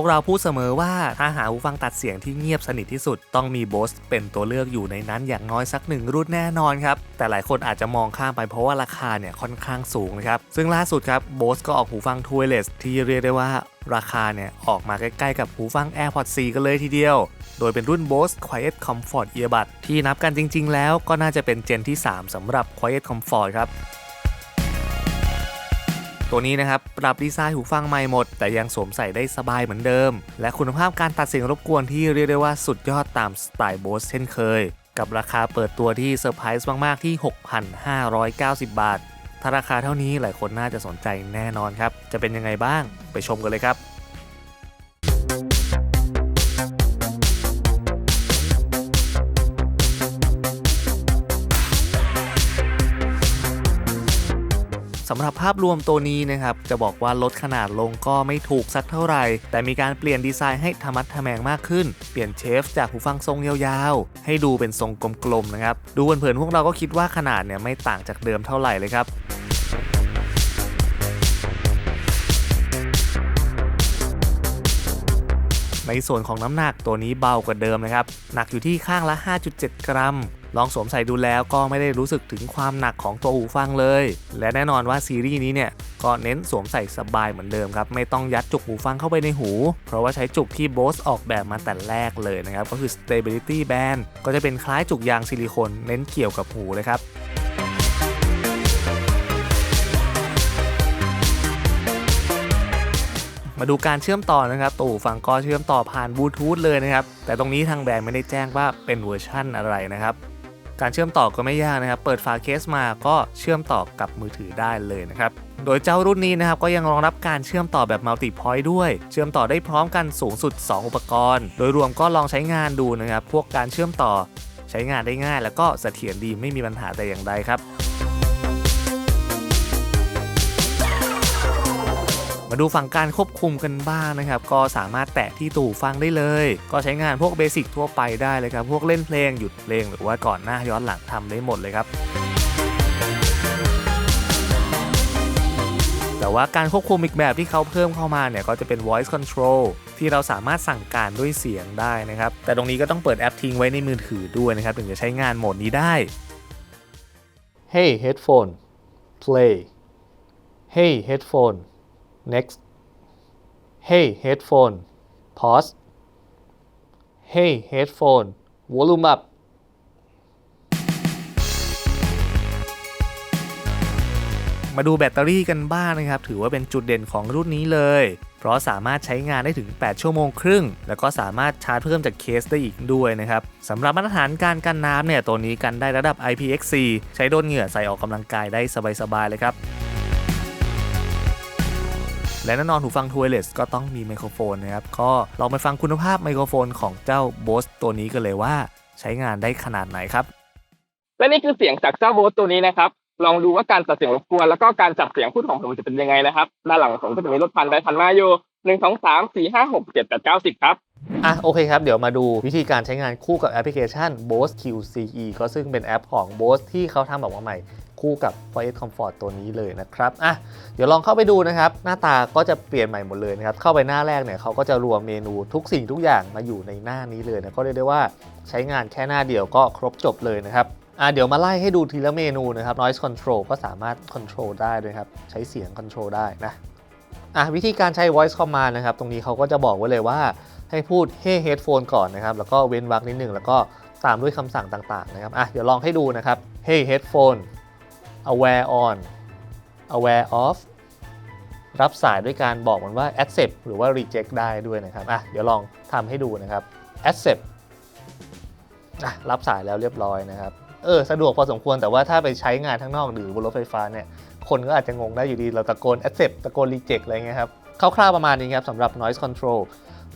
วกเราพูดเสมอว่าถ้าหาหูฟังตัดเสียงที่เงียบสนิทที่สุดต้องมี Bose เป็นตัวเลือกอยู่ในนั้นอย่างน้อยสักหนึ่งรุ่นแน่นอนครับ แต่หลายคนอาจจะมองข้ามไปเพราะว่าราคาเนี่ยค่อนข้างสูงนะครับ ซึ่งล่าสุดครับ Bose ก็ออกหูฟัง t w i r e l e s s ที่เรียกได้ว่าราคาเนี่ยออกมาใกล้ ๆ กับหูฟัง AirPods 4 กันเลยทีเดียว โดยเป็นรุ่น Bose Quiet Comfort Earbud ที่นับกันจริง ๆ แล้วก็น่าจะเป็นเจนที่ 3สำหรับ Quiet Comfort ครับ ตัวนี้นะครับปรับดีไซน์หูฟังใหม่หมด แต่ยังสวมใส่ได้สบายเหมือนเดิม และคุณภาพการตัดเสียงรบกวนที่เรียกได้ว่าสุดยอดตามสไตล์โบสเช่นเคย กับราคาเปิดตัวที่เซอร์ไพรส์มาก ๆ ที่ 6,590 บาท ถ้าราคาเท่านี้หลายคนน่าจะสนใจแน่นอนครับ จะเป็นยังไงบ้างไปชมกันเลยครับ สำหรับภาพรวมตัวนี้นะครับจะบอกว่าลดขนาดลงก็ไม่ถูกสักเท่าไหร่ แต่มีการเปลี่ยนดีไซน์ให้ธรรมัดทแมงมากขึ้น เปลี่ยนเชฟจากหูฟังทรงยาวๆ ให้ดูเป็นทรงกลมๆนะครับ ดูเผินๆพวกเราก็คิดว่าขนาดเนี่ยไม่ต่างจากเดิมเท่าไหร่เลยครับในส่วนของน้ำหนักตัวนี้เบากว่าเดิมนะครับ หนักอยู่ที่ข้างละ 5.7 กรัม ลองสวมใส่ดูแล้วก็ไม่ได้รู้สึกถึงความหนักของตัวหูฟังเลย และแน่นอนว่าซีรีส์นี้เนี่ยก็เน้นสวมใส่สบายเหมือนเดิมครับ ไม่ต้องยัดจุกหูฟังเข้าไปในหู เพราะว่าใช้จุกที่ Bose ออกแบบมาแต่แรกเลยนะครับ ก็คือ Stability Band ก็จะเป็นคล้ายจุกยางซิลิโคนเน้นเกี่ยวกับหูเลยครับมาดูการเชื่อมต่อนะครับตัวหูฟังก็เชื่อมต่อผ่านบลูทูธเลยนะครับ แต่ตรงนี้ทางแบรนด์ไม่ได้แจ้งว่าเป็นเวอร์ชั่นอะไรนะครับ การเชื่อมต่อก็ไม่ยากนะครับ เปิดฝาเคสมาก็เชื่อมต่อกับมือถือได้เลยนะครับ โดยเจ้ารุ่นนี้นะครับก็ยังรองรับการเชื่อมต่อแบบมัลติพอยต์ด้วย เชื่อมต่อได้พร้อมกันสูงสุด 2 อุปกรณ์ โดยรวมก็ลองใช้งานดูนะครับ พวกการเชื่อมต่อใช้งานได้ง่าย แล้วก็เสถียรดีไม่มีปัญหาแต่อย่างใดครับ มาดูฝั่งการควบคุมกันบ้างนะครับ ก็สามารถแตะที่ตู้ฟังได้เลย ก็ใช้งานพวกเบสิกทั่วไปได้เลยครับ พวกเล่นเพลงหยุดเพลงหรือว่าก่อนหน้าย้อนหลังทำได้หมดเลยครับแต่ว่าการควบคุมอีกแบบที่เขาเพิ่มเข้ามาเนี่ยก็จะเป็น voice control ที่เราสามารถสั่งการด้วยเสียงได้นะครับ แต่ตรงนี้ก็ต้องเปิดแอปทิ้งไว้ในมือถือด้วยนะครับ ถึงจะใช้งานโหมดนี้ได้ Hey headphone play Hey headphone next Hey headphone pause Hey headphone volume up มาดูแบตเตอรี่กันบ้างนะครับ ถือว่าเป็นจุดเด่นของรุ่นนี้เลย เพราะสามารถใช้งานได้ถึง 8 ชั่วโมงครึ่ง แล้วก็สามารถชาร์จเพิ่มจากเคสได้อีกด้วยนะครับสำหรับมาตรฐานการกันน้ำเนี่ย ตัวนี้กันได้ระดับ IPX4 ใช้โดนเหงื่อใส่ออกกำลังกายได้สบายๆเลยครับ และแน่นอนหูฟัง t w i r e l e s s ก็ต้องมีไมโครโฟนนะครับ ก็ลองไปฟังคุณภาพไมโครโฟนของเจ้า Bose ตัวนี้กันเลยว่าใช้งานได้ขนาดไหนครับ และนี่คือเสียงจากเจ้าโบสตัวนี้นะครับ ลองดูว่าการตัดเสียงรบกวนแล้วก็การจับเสียงพูดของผมจะเป็นยังไงนะครับด้านหลังผมก็จะมีรถพันไปพันมาอยู่หนึ่งสองสามสี่ห้าหกเจ็ดแปดเก้าสิบครับอะโอเคครับ เดี๋ยวมาดูวิธีการใช้งานคู่กับแอปพลิเคชัน Bose QCE ก็ซึ่งเป็นแอปของ Bose ที่เขาทำออกมาใหม่ คู่กับ Quiet Comfort ตัวนี้เลยนะครับอะเดี๋ยวลองเข้าไปดูนะครับ หน้าตาก็จะเปลี่ยนใหม่หมดเลยนะครับ เข้าไปหน้าแรกเนี่ยเขาก็จะรวมเมนูทุกสิ่งทุกอย่างมาอยู่ในหน้านี้เลยนะก็เรียกได้ว่าใช้งานแค่หน้าเดียวก็ครบจบเลยนะครับอะเดี๋ยวมาไล่ให้ดูทีละเมนูนะครับ Noise Control ก็สามารถ Control ได้ด้วยครับ ใช้เสียง Control ได้นะอะวิธีการใช้ Voice Command นะครับ ตรงนี้เขาก็จะบอกไว้เลยว่าให้พูด Hey Headphone ก่อนนะครับ แล้วก็เว้นวรรคนิดหนึ่งแล้วก็ตามด้วยคำสั่งต่างๆนะครับอะเดี๋ยวลองให้ดูนะครับ Hey Headphone aware on aware of รับสายด้วยการบอกมันว่า accept หรือว่า reject ได้ด้วยนะครับอะเดี๋ยวลองทำให้ดูนะครับ accept อะรับสายแล้วเรียบร้อยนะครับเออสะดวกพอสมควรแต่ว่าถ้าไปใช้งานข้างนอกหรือบนรถไฟฟ้าเนี่ยคนก็อาจจะงงได้อยู่ดีเราตะโกน accept ตะโกน reject อะไรเงี้ยครับคร่าวๆประมาณนี้ครับสำหรับ noise control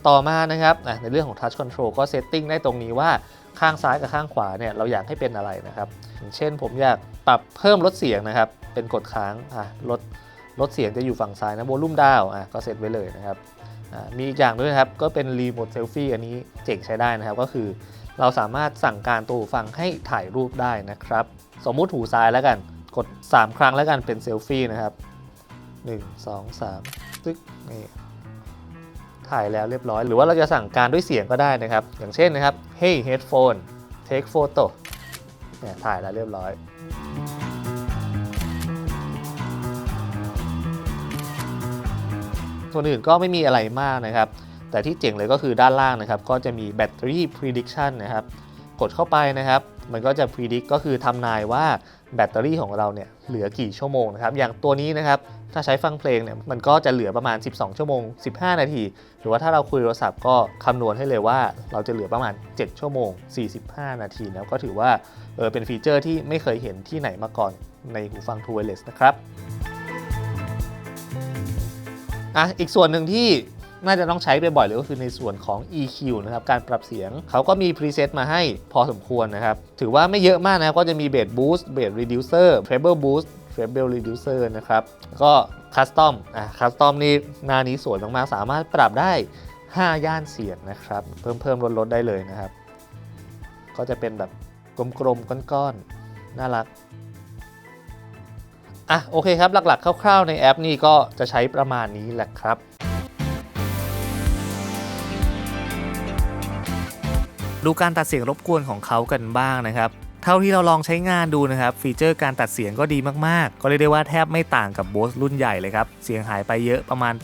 ต่อมานะครับในเรื่องของ touch control ก็ setting ได้ตรงนี้ว่าข้างซ้ายกับข้างขวาเนี่ยเราอยากให้เป็นอะไรนะครับอย่างเช่นผมอยาก ปรับเพิ่มลดเสียงนะครับ เป็นกดค้างอะลดลดเสียงจะอยู่ฝั่งซ้ายนะ volume down อะก็เซตไว้เลยนะครับอะมีอีกอย่างด้วยนะครับ ก็เป็น remote selfie อันนี้เจ๋งใช้ได้นะครับ ก็คือเราสามารถสั่งการตัวหูฟังให้ถ่ายรูปได้นะครับ สมมุติหูซ้ายแล้วกัน กด 3 ครั้งแล้วกันเป็นเซลฟี่นะครับ 1 2 3ตึ๊กนี่ถ่ายแล้วเรียบร้อย หรือว่าเราจะสั่งการด้วยเสียงก็ได้นะครับ อย่างเช่นนะครับ Hey headphone take photo เนี่ยถ่ายแล้วเรียบร้อย ส่วนอื่นก็ไม่มีอะไรมากนะครับ แต่ที่เจ๋งเลยก็คือด้านล่างนะครับ ก็จะมีแบตเตอรี่ prediction นะครับ กดเข้าไปนะครับ มันก็จะ predict ก็คือทำนายว่าแบตเตอรี่ของเราเนี่ยเหลือกี่ชั่วโมงนะครับ อย่างตัวนี้นะครับ ถ้าใช้ฟังเพลงเนี่ยมันก็จะเหลือประมาณ 12 ชั่วโมง 15 นาที หรือว่าถ้าเราคุยโทรศัพท์ก็คำนวณให้เลยว่า เราจะเหลือประมาณ 7 ชั่วโมง 45 นาทีแล้วก็ถือว่าเออเป็นฟีเจอร์ที่ไม่เคยเห็นที่ไหนมาก่อนในหูฟัง True Wireless นะครับ อะอีกส่วนหนึ่งที่น่าจะต้องใช้บ่อยๆเลยก็คือในส่วนของ EQ นะครับการปรับเสียงเขาก็มีพรีเซตมาให้พอสมควรนะครับ ถือว่าไม่เยอะมากนะครับก็จะมีเบสบูสต์เบสรีดิวเซอร์เทรเบิลบูสต์เทรเบิลรีดิวเซอร์นะครับ ก็คัสตอมอะคัสตอมนี่หน้านี้สวยมากๆสามารถปรับได้ 5 ย่านเสียงนะครับ เพิ่มเพิ่มลดลดได้เลยนะครับ ก็จะเป็นแบบกลมๆก้อนๆน่ารัก อะโอเคครับ หลักๆ คร่าวๆ ในแอปนี่ก็จะใช้ประมาณนี้แหละครับดูการตัดเสียงรบกวนของเขากันบ้างนะครับ เท่าที่เราลองใช้งานดูนะครับ ฟีเจอร์การตัดเสียงก็ดีมากๆ ก็เรียกได้ว่าแทบไม่ต่างกับ Bose รุ่นใหญ่เลยครับ เสียงหายไปเยอะประมาณ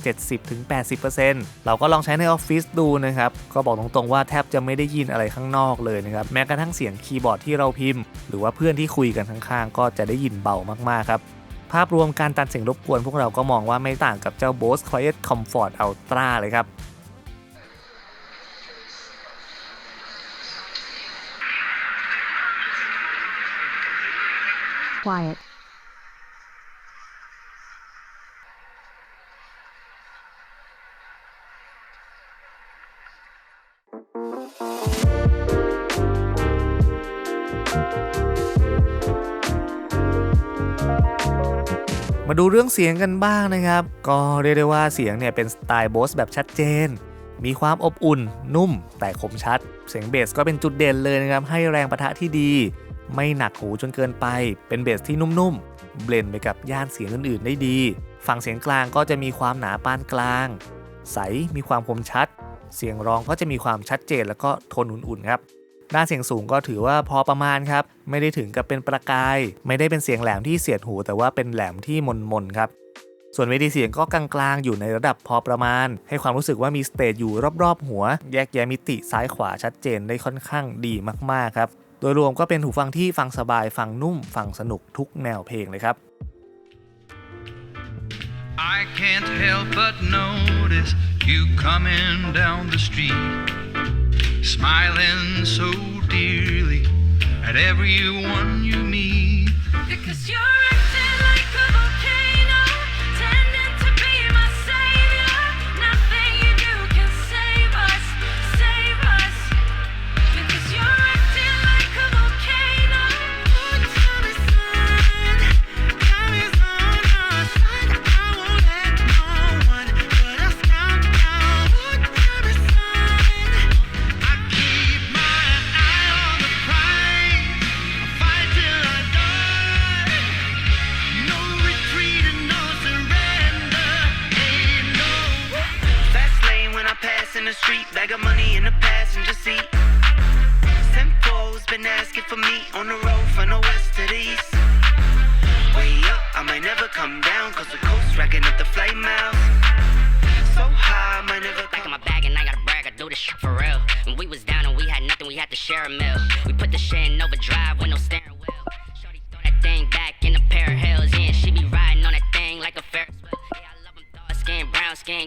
70-80%เราก็ลองใช้ในออฟฟิศดูนะครับ ก็บอกตรงๆว่าแทบจะไม่ได้ยินอะไรข้างนอกเลยนะครับ แม้กระทั่งเสียงคีย์บอร์ดที่เราพิมพ์ หรือว่าเพื่อนที่คุยกันข้างๆ ก็จะได้ยินเบามากๆครับ ภาพรวมการตัดเสียงรบกวนพวกเราก็มองว่าไม่ต่างกับเจ้า Bose Quiet Comfort Ultra เลยครับ Quiet. มาดูเรื่องเสียงกันบ้างนะครับ ก็เรียกได้ว่าเสียงเนี่ยเป็นสไตล์โบสแบบชัดเจน มีความอบอุ่น นุ่ม แต่คมชัด เสียงเบสก็เป็นจุดเด่นเลยนะครับ ให้แรงประทะที่ดี ไม่หนักหูจนเกินไป เป็นเบสที่นุ่มๆ เบลนไปกับย่านเสียงอื่นๆ ได้ดี ฝั่งเสียงกลางก็จะมีความหนาปานกลาง ใส มีความคมชัด เสียงร้องก็จะมีความชัดเจนแล้วก็โทนอุ่นๆครับ ด้านเสียงสูงก็ถือว่าพอประมาณครับ ไม่ได้ถึงกับเป็นประกาย ไม่ได้เป็นเสียงแหลมที่เสียดหู แต่ว่าเป็นแหลมที่มนมนๆครับ ส่วนเวทีเสียงก็กลางๆ อยู่ในระดับพอประมาณ ให้ความรู้สึกว่ามีสเตจอยู่รอบๆ หัว แยกแยะมิติซ้ายขวาชัดเจนได้ค่อนข้างดีมากๆครับ โดยรวมก็เป็นหูฟังที่ฟังสบาย ฟังนุ่ม ฟังสนุกทุกแนวเพลงเลยครับ I can't help but notice you coming down the street, smiling so dearly at everyone you meet. Because you're acting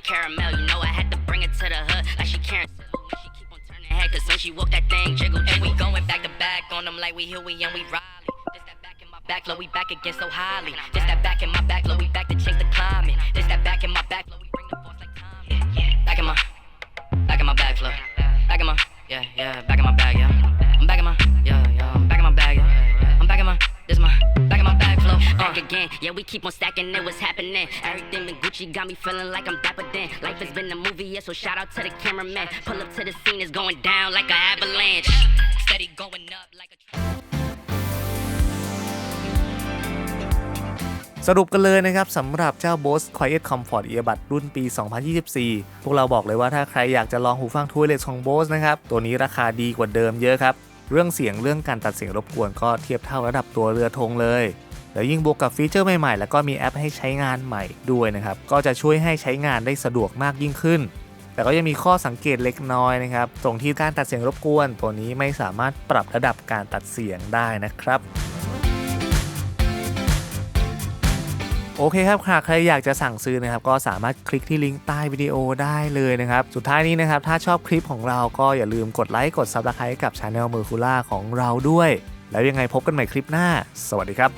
caramel. You know I had to bring it to the hood like she Karen Civil. When she keep on turning head, cause when she walk that thing jiggle, And we going back to back on them like we Huey and we Riley. This that back in my back, low, we back again so highly. This that back in my back, low, we back to change the climate. This that back in my back, low, we bring the force like time. Back in my, back in my bag, flow. Back in my, yeah, yeah, back in. yeah, we keep on stacking it, what's happening? Everything been Gucci got me feeling like I'm dapper then. Life has been a movie, yeah, so shout out to the cameraman. Pull up to the scene, it's going down like an avalanche. Steady going up like a. สรุปกันเลยนะครับสำหรับเจ้า Bose Quiet Comfort Earbud รุ่นปี 2024 พวกเราบอกเลยว่าถ้าใครอยากจะลองหูฟัง Wireless ของ Bose นะครับ ตัวนี้ราคาดีกว่าเดิมเยอะครับ เรื่องเสียงเรื่องการตัดเสียงรบกวนก็เทียบเท่าระดับตัวเรือธงเลย แล้วยิ่งบวกกับฟีเจอร์ใหม่ๆ แล้วก็มีแอปให้ใช้งานใหม่ด้วยนะครับ ก็จะช่วยให้ใช้งานได้สะดวกมากยิ่งขึ้น แต่ก็ยังมีข้อสังเกตเล็กน้อยนะครับ ตรงที่การตัดเสียงรบกวน ตัวนี้ไม่สามารถปรับระดับการตัดเสียงได้นะครับโอเคครับหากใครอยากจะสั่งซื้อนะครับ ก็สามารถคลิกที่ลิงก์ใต้วิดีโอได้เลยนะครับ สุดท้ายนี้นะครับ ถ้าชอบคลิปของเราก็อย่าลืมกดไลค์กด Subscribe กับช anel เมอคูล่าของเราด้วย แล้วยังไงพบกันใหม่คลิปหน้า สวัสดีครับ